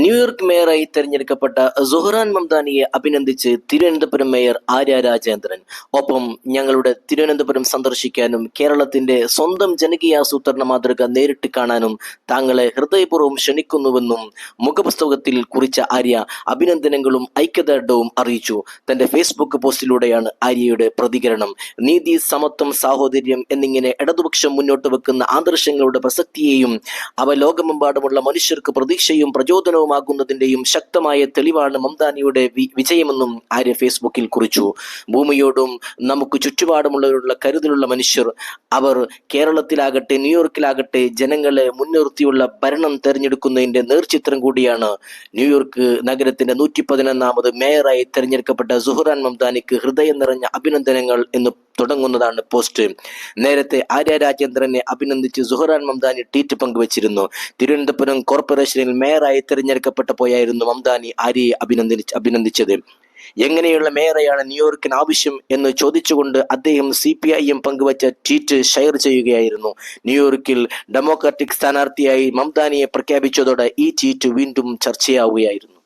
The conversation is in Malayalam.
ന്യൂയോർക്ക് മേയറായി തെരഞ്ഞെടുക്കപ്പെട്ട സുഹ്റാൻ മംദാനിയെ അഭിനന്ദിച്ച് തിരുവനന്തപുരം മേയർ ആര്യ രാജേന്ദ്രൻ. ഒപ്പം ഞങ്ങളുടെ തിരുവനന്തപുരം സന്ദർശിക്കാനും കേരളത്തിന്റെ സ്വന്തം ജനകീയാസൂത്രണ മാതൃക നേരിട്ട് കാണാനും താങ്കളെ ഹൃദയപൂർവം ക്ഷണിക്കുന്നുവെന്നും മുഖപുസ്തകത്തിൽ കുറിച്ച ആര്യ അഭിനന്ദനങ്ങളും ഐക്യദാർഢ്യവും അറിയിച്ചു. തന്റെ ഫേസ്ബുക്ക് പോസ്റ്റിലൂടെയാണ് ആര്യയുടെ പ്രതികരണം. നീതി സമത്വം സാഹോദര്യം എന്നിങ്ങനെ ഇടതുപക്ഷം മുന്നോട്ട് വെക്കുന്ന ആദർശങ്ങളുടെ പ്രസക്തിയെയും അവ ലോകമെമ്പാടുമുള്ള മനുഷ്യർക്ക് പ്രതീക്ഷയും പ്രചോദനവുമാകുന്നതിന്റെയും ശക്തമായ തെളിവാണ് മംദാനിയുടെ വിജയമെന്നും ആര്യ ഫേസ്ബുക്കിൽ കുറിച്ചു. ഭൂമിയോടും നമുക്ക് ചുറ്റുപാടുമുള്ളവരുള്ള കരുതലുള്ള മനുഷ്യർ അവർ കേരളത്തിലാകട്ടെ ന്യൂയോർക്കിലാകട്ടെ ജനങ്ങളെ മുൻനിർത്തിയുള്ള ഭരണം തെരഞ്ഞെടുക്കുന്നതിന്റെ നേർചിത്രം കൂടിയാണ്. ന്യൂയോർക്ക് നഗരത്തിന്റെ നൂറ്റി പതിനൊന്നാമത് മേയറായി തെരഞ്ഞെടുക്കപ്പെട്ട സുഹ്റാൻ മംദാനിക്ക് ഹൃദയം നിറഞ്ഞ അഭിനന്ദനങ്ങൾ എന്ന് തുടങ്ങുന്നതാണ് പോസ്റ്റ്. നേരത്തെ ആര്യ രാജേന്ദ്രനെ അഭിനന്ദിച്ച് സുഹ്റാൻ മംദാനി ട്വീറ്റ് പങ്കുവച്ചിരുന്നു. തിരുവനന്തപുരം കോർപ്പറേഷനിൽ മേയറായി തിരഞ്ഞെടുക്കപ്പെട്ടപ്പോയായിരുന്നു മംദാനി ആര്യയെ അഭിനന്ദിച്ച് അഭിനന്ദിച്ചത്. എങ്ങനെയുള്ള മേയറെയാണ് ന്യൂയോർക്കിന് ആവശ്യം എന്ന് ചോദിച്ചുകൊണ്ട് അദ്ദേഹം സി പി ഐ എം പങ്കുവച്ച ട്വീറ്റ് ഷെയർ ചെയ്യുകയായിരുന്നു. ന്യൂയോർക്കിൽ ഡെമോക്രാറ്റിക് സ്ഥാനാർത്ഥിയായി മംദാനിയെ പ്രഖ്യാപിച്ചതോടെ ഈ ട്വീറ്റ് വീണ്ടും ചർച്ചയാവുകയായിരുന്നു.